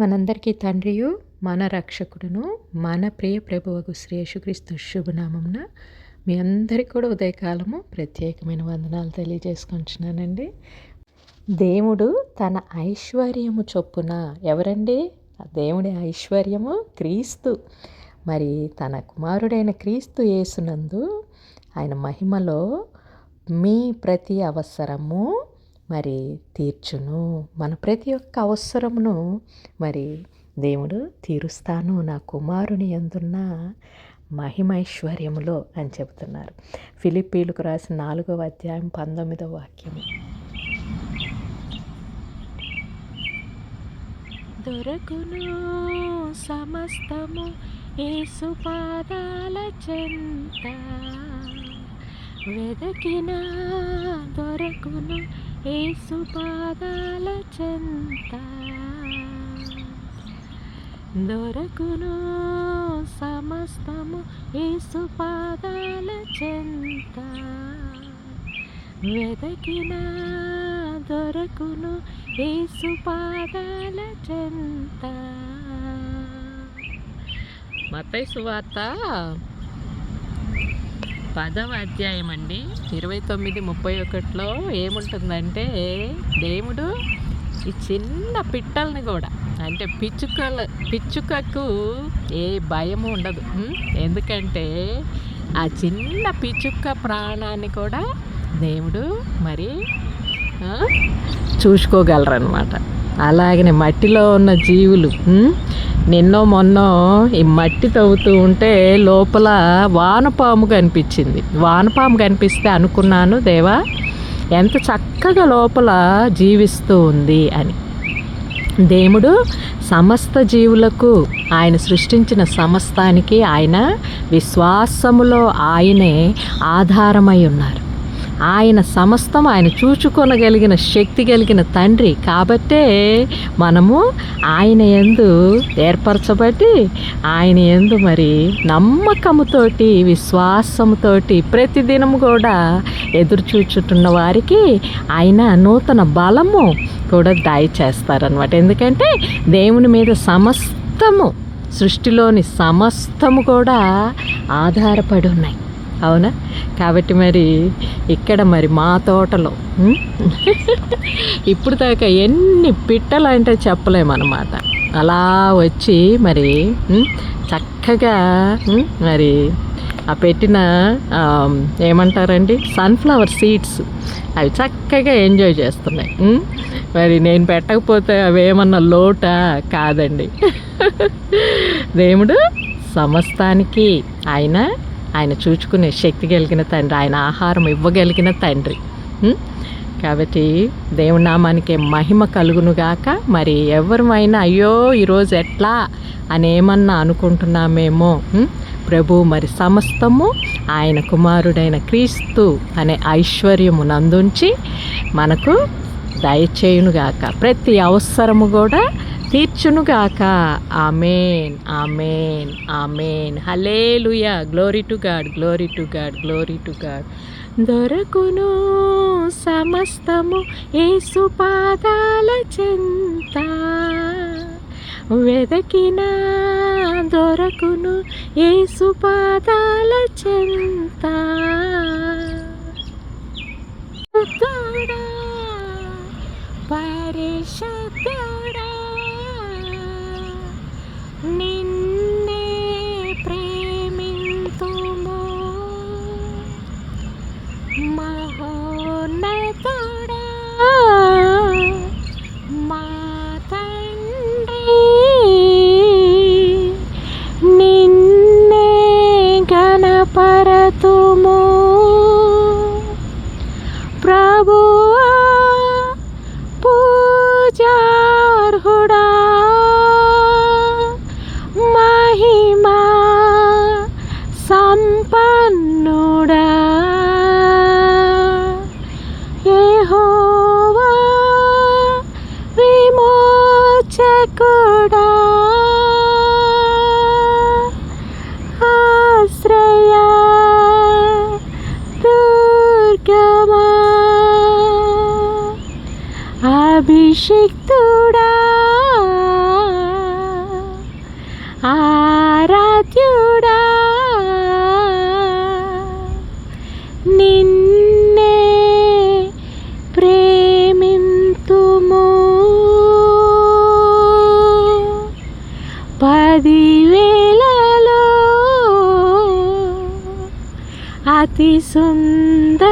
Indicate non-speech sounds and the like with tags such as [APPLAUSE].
మనందరికీ తండ్రియు మన రక్షకుడును మన ప్రియ ప్రభువకు శ్రీ యేసుక్రీస్తు శుభనామంన మీ అందరికీ కూడా ఉదయకాలము ప్రత్యేకమైన వందనాలు తెలియజేసుకుంటున్నానండి. దేవుడు తన ఐశ్వర్యము చొప్పున ఎవరండి? దేవుడి ఐశ్వర్యము క్రీస్తు. మరి తన కుమారుడైన క్రీస్తు యేసునందు ఆయన మహిమలో మీ ప్రతి అవసరము మరి తీర్చును. మన ప్రతి ఒక్క అవసరమును మరి దేవుడు తీరుస్తాను నా కుమారుని ఎందున్న మహిమైశ్వర్యములో అని చెబుతున్నారు. ఫిలిప్పీలకు రాసిన నాలుగవ అధ్యాయం పంతొమ్మిదవ వాక్యము. దొరకును సమస్తము ఏసు పాదాల చెంత. వెదకిన దొరకును ఏసుపాదాల చెంత దొరకును సమస్తము ఏసుపాదాల చెంత వెదకిన దొరకును ఏసుపాదాల చెంత. మతై సువార్త పదవ అధ్యాయం అండి ఇరవై తొమ్మిది ముప్పై ఒకటిలో ఏముంటుందంటే దేవుడు ఈ చిన్న పిట్టల్ని కూడా అంటే పిచ్చుకల పిచ్చుకకు ఏ భయము ఉండదు. ఎందుకంటే ఆ చిన్న పిచ్చుక ప్రాణాన్ని కూడా దేవుడు మరి చూసుకోగలరనమాట అలాగనే మట్టిలో ఉన్న జీవులు నిన్నో మొన్నో ఈ మట్టి తవ్వుతూ ఉంటే లోపల వానపాము కనిపించింది. వానపాము కనిపిస్తే అనుకున్నాను దేవా ఎంత చక్కగా లోపల జీవిస్తూ ఉంది అని. దేవుడు సమస్త జీవులకు ఆయన సృష్టించిన సమస్తానికి ఆయన విశ్వాసములో ఆయనే ఆధారమై ఉన్నారు. ఆయన సమస్తం ఆయన చూచుకొనగలిగిన శక్తి కలిగిన తండ్రి కాబట్టే మనము ఆయన ఎందు ఏర్పరచబట్టి ఆయన ఎందు మరి నమ్మకముతోటి విశ్వాసముతోటి ప్రతిదినం కూడా ఎదురు చూచుతున్న వారికి ఆయన నూతన బలము కూడా దయచేస్తారనమాట ఎందుకంటే దేవుని మీద సమస్తము సృష్టిలోని సమస్తము కూడా ఆధారపడి ఉన్నాయి. అవునా? కాబట్టి మరి ఇక్కడ మరి మా తోటలో ఇప్పుడు దాకా ఎన్ని పిట్టలు అంటే చెప్పలేమన్నమాట. అలా వచ్చి మరి చక్కగా మరి ఆ పెట్టిన ఏమంటారండి సన్ఫ్లవర్ సీడ్స్ అవి చక్కగా ఎంజాయ్ చేస్తున్నాయి. మరి నేను పెట్టకపోతే అవి ఏమన్నా లోటా? కాదండి. [LAUGHS] దేవుడు సమస్తానికి ఆయన ఆయన చూచుకునే శక్తి కలిగిన తండ్రి ఆయన ఆహారం ఇవ్వగలిగిన తండ్రి. కాబట్టి దేవుడి నామానికి మహిమ కలుగునుగాక. మరి ఎవరమైనా అయ్యో ఈరోజు ఎట్లా అని ఏమన్నా అనుకుంటున్నామేమో ప్రభు మరి సమస్తము ఆయన కుమారుడైన క్రీస్తు అనే ఐశ్వర్యము నందుంచి మనకు దయచేయునుగాక. ప్రతి అవసరము కూడా తీర్చునుగాక. Amen amen amen. Hallelujah glory to God glory to God glory to God. దొరకును సమస్తము ఏసు పాదాల చెంత. వెదకిన దొరకును ఏసు పాదాల చెంత. పరిషత్తుడా విమోచకుడా ఆశ్రయ దుర్గమా. అభిషిక్తుడా. അതിസുന്ദരുടാ